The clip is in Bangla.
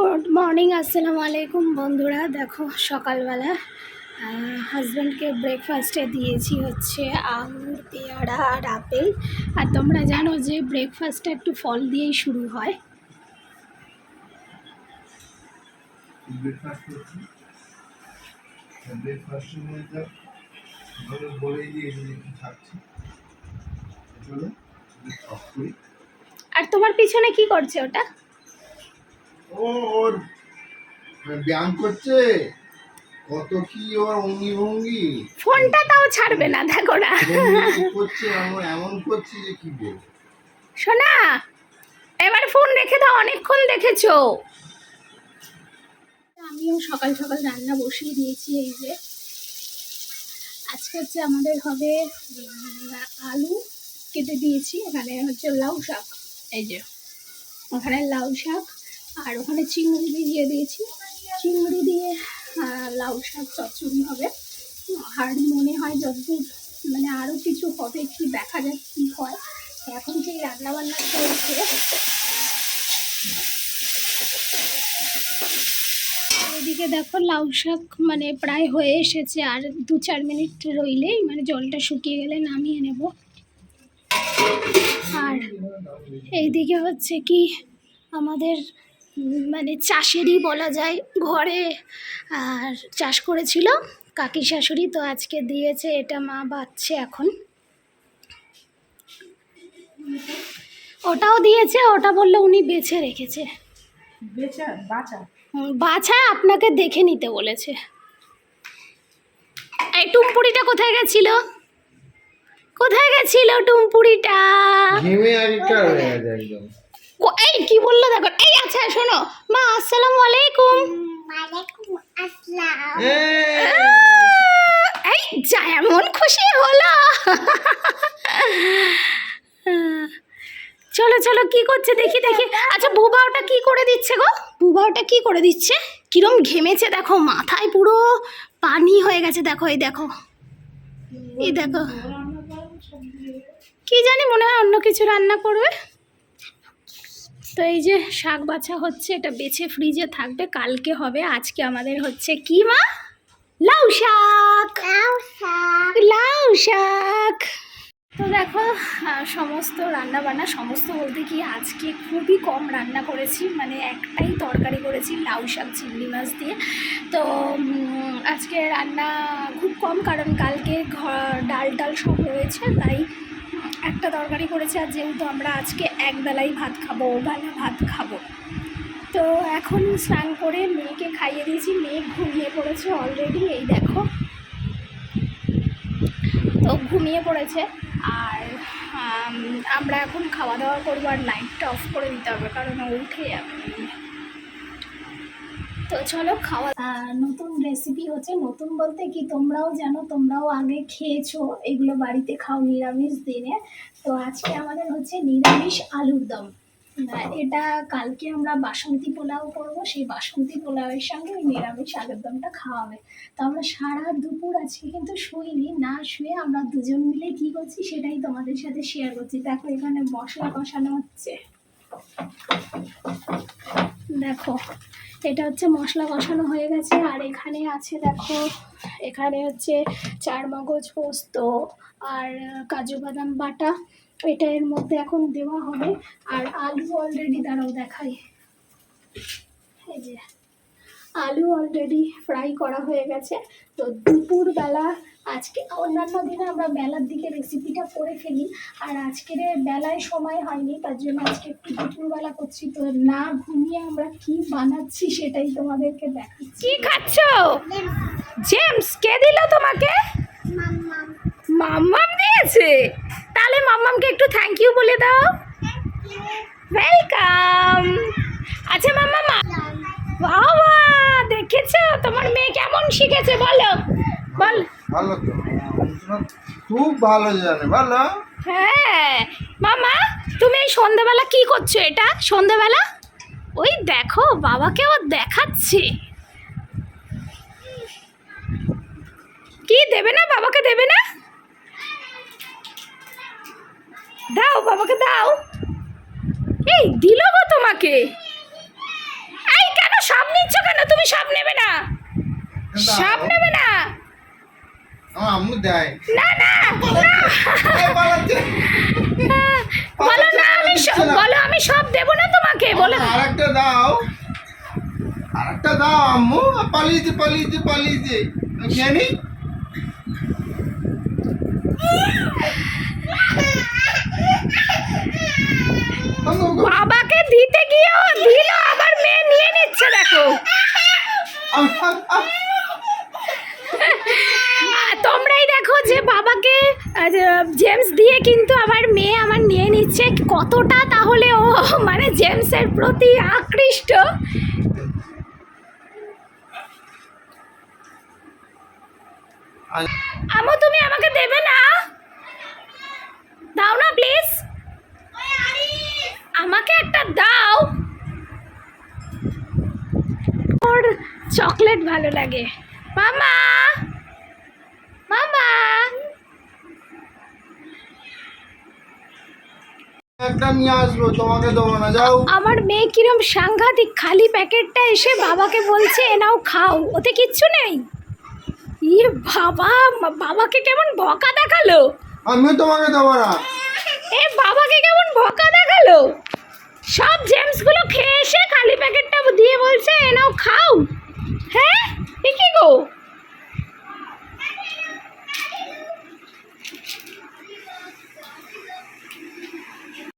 গুড মর্নিং আসসালামু আলাইকুম বন্ধুরা। দেখো সকালবেলা হাজব্যান্ডকে ব্রেকফাস্টে দিয়েছি হচ্ছে আঙুর পেয়ারা আর আপেল। আর তোমরা জানো যে ব্রেকফাস্টটা একটু ফল দিয়েই শুরু হয়। আর তোমার পিছনে কি করছে ওটা? ওর ব্যায়াম করছে? কত কি ওর অঙ্গি ভঙ্গি? ফোনটা তাও ছাড়বে না দেখো না। করছে? এমন এমন করছে যে কি বলব? শোনা এবার ফোন রেখে দাও অনেকক্ষণ দেখেছ। আমিও সকাল সকাল রান্না বসিয়ে দিয়েছি এই যে। আজকে হচ্ছে আমাদের হবে আলু কেটে দিয়েছি এখানে হচ্ছে লাউ শাক এই যে। ওখানে লাউ শাক আর ওখানে চিংড়ি দিয়ে দিয়েছি। চিংড়ি দিয়ে লাউ শাক চচ্চড়ি হবে। আর মনে হয় যতদূর মানে আরও কিছু হবে, কি দেখা যাক কী হয়। এখন সেই রান্নাবান্না চলছে। এদিকে দেখো লাউ শাক মানে প্রায় হয়ে এসেছে, আর দু চার মিনিট রইলেই মানে জলটা শুকিয়ে গেলে নামিয়ে নেব। আর এইদিকে হচ্ছে কি, আমাদের মানে চাষেরই বলা যায় ঘরে। আর চাষ করেছিল কাকি শাশুড়ি তো আজকে দিয়েছে এটা মা বাচ্ছে এখন। ওটাও দিয়েছে ওটা বলল উনি বেছে রেখেছে। বেচা বাচা? হুম, বাছা আপনাকে দেখে নিতে বলেছে। এই টুমপুরিটা কোথায় গেছিল? কোথায় গেছিল টুমপুরিটা? ঘেমে আর হয়ে একদম। এই কি বলল দেখো এই আচ্ছা শোনো মা আসসালামু আলাইকুম। এই যা এমন খুশি হলো। চলো চলো কি করছে দেখি দেখি। আচ্ছা বুবা ওটা কি করে দিচ্ছে গো? বুবা ওটা কি করে দিচ্ছে? কিরম ঘেমেছে দেখো মাথায় পুরো পানি হয়ে গেছে দেখো এই দেখো। এই দেখো। কি জানি মনে হয় অন্য কিছু রান্না করবে। তো এই যে শাক বাছা হচ্ছে এটা বেছে ফ্রিজে থাকবে কালকে হবে আজকে আমাদের হচ্ছে কি মা? লাউ শাক! লাউ শাক! তো দেখো সমস্ত রান্না বান্না সমস্ত বলতে কি আজকে খুবই কম রান্না করেছি মানে একটাই তরকারি করেছি লাউ শাক চিংড়ি মাছ দিয়ে। তো আজকে রান্না খুব কম কারণ কালকে ঘর ডাল টাল সব রয়েছে তাই একটা তরকারি করেছি আর যেহেতু আমরা আজকে একবেলাই ভাত খাব, ওবেলা ভাত খাব। তো এখন স্নান করে মেয়েকে খাইয়ে দিয়েছি, মেয়ে ঘুমিয়ে পড়েছে অলরেডি এই দেখো। তো ঘুমিয়ে পড়েছে আর আমরা এখন খাওয়া দাওয়া করব আর লাইটটা অফ করে দিতে হবে, কারণ উঠে যাবে। তো চলো খাওয়া নতুন রেসিপি হচ্ছে নতুন বলতে কি তোমরাও জানো, তোমরাও আগে খেয়েছো এগুলো বাড়িতে খাও নিরামিষ দিনে। তো আজকে আমাদের হচ্ছে নিরামিষ আলুর দম। এটা কালকে আমরা বাসন্তী পোলাও করব, সেই বাসন্তী পোলাওয়ের সঙ্গে ওই নিরামিষ আলুর দমটা খাওয়া হবে। তো আমরা সারা দুপুর আজকে কিন্তু শুইনি, না শুয়ে আমরা দুজন মিলে কি করছি সেটাই তোমাদের সাথে শেয়ার করছি। দেখো এখানে মশলা কষানো হচ্ছে। দেখো এটা হচ্ছে মশলা কষানো হয়ে গেছে, আর এখানে আছে দেখো, এখানে হচ্ছে চার মগজ পোস্ত আর কাজু বাদাম বাটা। এটা এর মধ্যে এখন দেওয়া হবে, আর আলু অলরেডি দাঁড়াও দেখাই। এই যে। আলু অলরেডি ফ্রাই করা হয়ে গেছে। তো দুপুরবেলা আজকে অন্যান্য দিনে আমরা বেলার দিকে রেসিপিটা করে ফেলি। আর আজকের বেলায় সময় হয়নি তার জন্য আজকে একটু দুপুরবেলা করছি। তো না ঘুমিয়ে আমরা কি বানাচ্ছি সেটাই তোমাদেরকে দেখাচ্ছি। কি খাচ্ছ? জেমস কে দিল তোমাকে? মাম্মাম। দিয়েছে? তাহলে মাম্মামকে একটু থ্যাংক ইউ বলে দাও। ওয়েলকাম আচ্ছা মাম্মা বাবা দেখেছ তোমার মেয়ে কেমন শিখেছে বলো? বল। ভালো তো। খুব ভালো জানে ভালো হ্যাঁ। মামা তুমি এই সন্ধেবেলা কি করছ এটা? সন্ধেবেলা? ওই দেখো বাবাকে ও দেখাচ্ছে। কি দেবে না? বাবাকে দেবে না? দাও বাবাকে দাও। এই দিল গো তোমাকে। তুমি সব নেবে না। সব নেবে না। আম্মু দেয়। না না। বলো না আমি সব বলো আমি সব দেবো না তোমাকে বলো। আর একটা দাও। আর একটা দাও আম্মু। পালিয়েছে পালিয়েছে পালিয়েছে। জানি দিতে গিয়েও দিল আবার মেয়ে নিয়ে নিচ্ছে দেখো আর তোমরাই দেখো যে বাবাকে আহ, যে জেমস দিয়ে কিন্তু আমার মেয়ে আমার নিয়ে নিচ্ছে। কতটা তাহলে ও মানে জেমসের প্রতি আকৃষ্ট? আমো তুমি আমাকে দেবে না? দাও না প্লিজ আমাকে একটা দাও। ওর চকলেট ভালো লাগে। মামা! একটা নিয়ে আসব তোমাকে দেবো না যাও। আমার মেয়ে কিরম সাংঘাতিক খালি প্যাকেটটা এসে বাবাকে বলছে এ নাও খাও। ওতে কিচ্ছু নেই। ইয়ে বাবা বাবাকে কেমন বকা দেখাল? আমিও তোমাকে দেবো না। এ বাবাকে কেমন বকা দেখাল? সব জেমসগুলো খেয়ে এসে